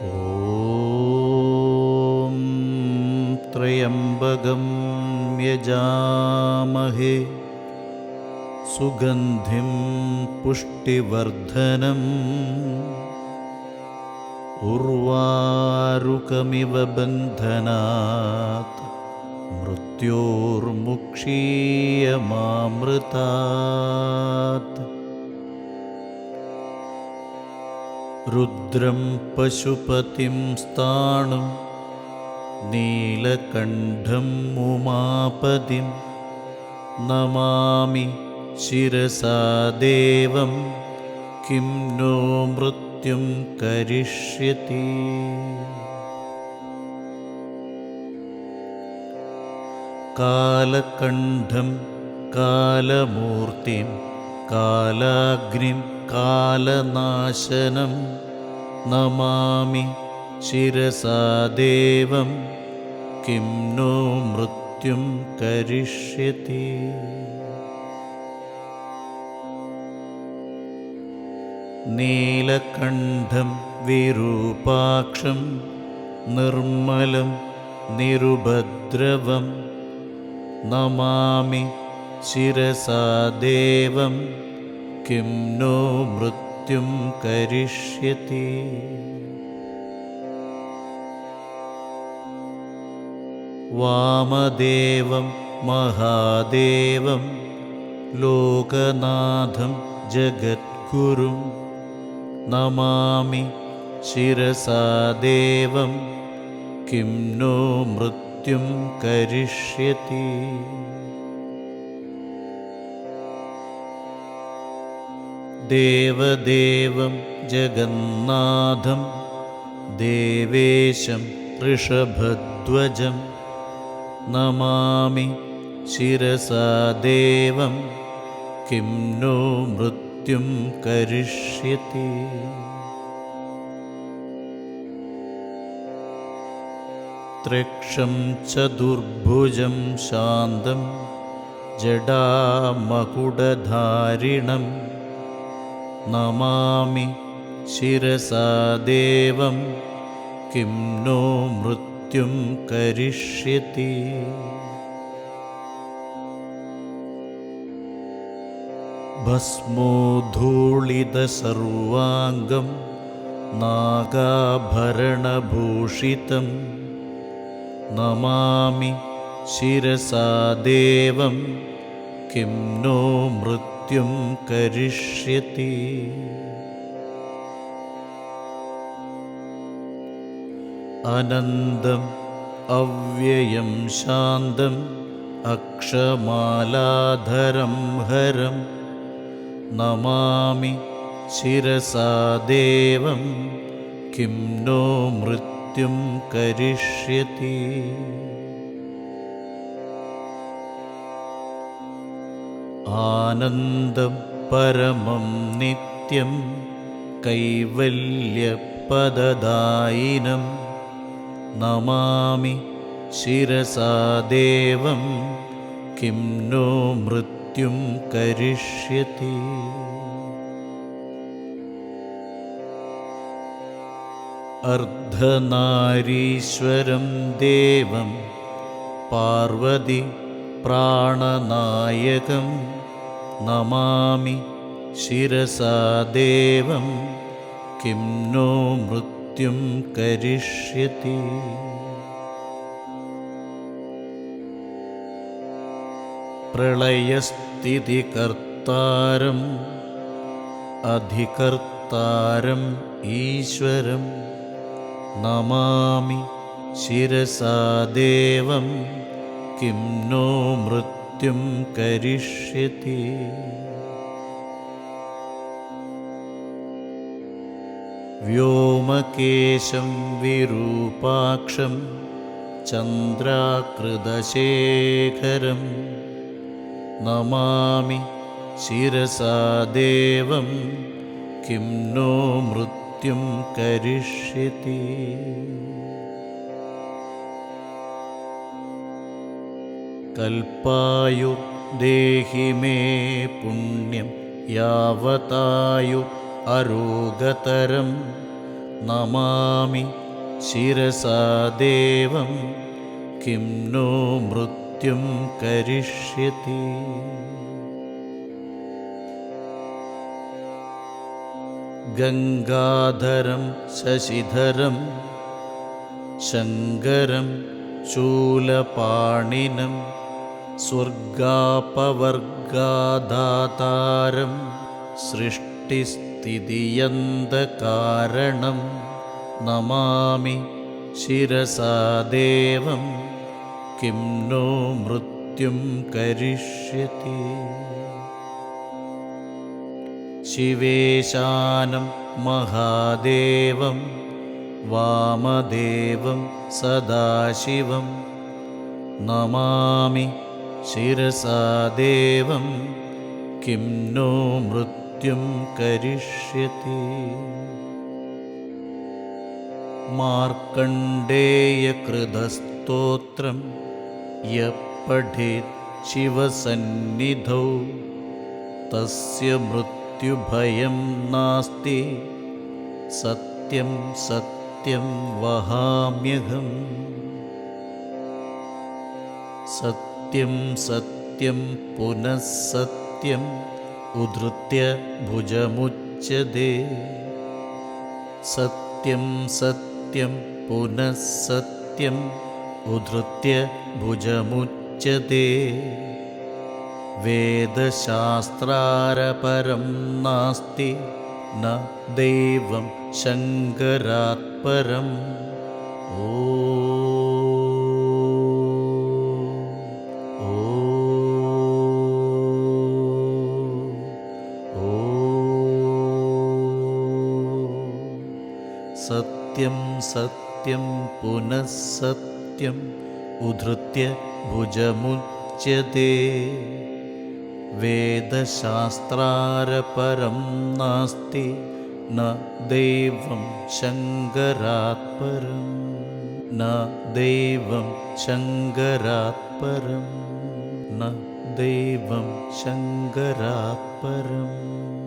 ॐ त्र्यम्बकं यजामहे सुगन्धिं पुष्टिवर्धनम् उर्वारुकमिव बन्धनात् मृत्योर्मुक्षीयमामृतात् रुद्रं पशुपतिं स्थाणुं नीलकण्ठं उमापतिं नमामि शिरसा देवं किं नो मृत्युं करिष्यति कालकण्ठं कालमूर्तिं कालाग्निं कालनाशनं നമാമി ശിരസാ ദേവം കിം नो മൃത്യും കരിഷ്യത്തി നീലകണ്ഠം വിരൂപാക്ഷം നിർമ്മലം നിരുപദ്രവം നമാമി ശിരസാ ദേവം കിം नो മൃത്യും मृत्युं करिष्यति। वामदेवं महादेवं लोकनाथं जगद्गुरुं नमामि शिरसा देवं किं नो मृत्युं करिष्यति ദേവദേവം ജഗന്നാഥം ദേവേശം ഋഷഭധ്വജം നമാമി ശിരസാ ദേവം കിം नो മൃത്യും കരിഷ്യത്തി ത്രിക്ഷം ചതുർഭുജം ശാന്തം ജടാമകുടധാരിണം नमामि शिरसा देवं किं नो मृत्युं करिष्यति भस्मोद्धूलितसर्वाङ्गं नागाभरणभूषितं नमामि शिरसा देवं किं नो मृत्युं करिष्यति अनन्दम् अव्ययं शान्तम् अक्षमालाधरं हरं नमामि शिरसा देवं किं नो मृत्युं करिष्यति ആനന്ദം പരമം നിത്യം കൈവല്യപദദായിനം. നമാമി ശിരസാ ദേവം കിം നോ മൃത്യും കരിഷ്യത്തി അർദ്ധനാരീശ്വരം ദേവം പാർവതി प्राणनायकं नमामि शिरसा देवं किं नो मृत्युं करिष्यति प्रलयस्थितिकर्तारम् अधिकर्तारम् ईश्वरं नमामि शिरसा देवं किं नो मृत्युं करिष्यति व्योमकेशं विरूपाक्षं चन्द्राकृदशेखरं नमामि शिरसा देवं किं नो मृत्युं करिष्यति തൽപ്പായു ദേഹി മേ പുണ്യം യാവതായു അരോഗതരം നമാമി ശിരസാ ദേവം കിം നോ മൃത്യും കരിഷ്യത്തി ഗംഗാധരം ശശിധരം ശങ്കരം ശൂലപാണിനം സ്വർഗാപവർഗാദാതാരം സൃഷ്ടിസ്ഥിതിയന്തകാരണം നമാമി ശിരസാദേവം കിം നോ മൃത്യും കരിഷ്യതി. ശിവേശാനം മഹാദേവം വാമദേവം സദാശിവം. നമാമി शिरसा देवं किं नो मृत्युं करिष्यति। मार्कण्डेयकृतस्तोत्रं य पठेत् शिवसन्निधौ तस्य मृत्युभयं नास्ति सत्यं सत्यं वहाम्यघम् സത്യം സത്യം പുനഃ സത്യം ഉധൃത്യ ഭുജമുച്ചതേ. സത്യം സത്യം പുനഃ സത്യം ഉധൃത്യ ഭുജമുച്ചതേ. വേദശാസ്ത്രാരപരം നാസ്തി न ദൈവം ശങ്കരാത് പരം सत्यं सत्यं पुनः सत्यम् उद्धृत्य भुजमुच्यते। वेदशास्त्रारपरं नास्ति न दैवं शङ्करात्परं। न दैवं शङ्करात्परं। न दैवं शङ्करात्परम्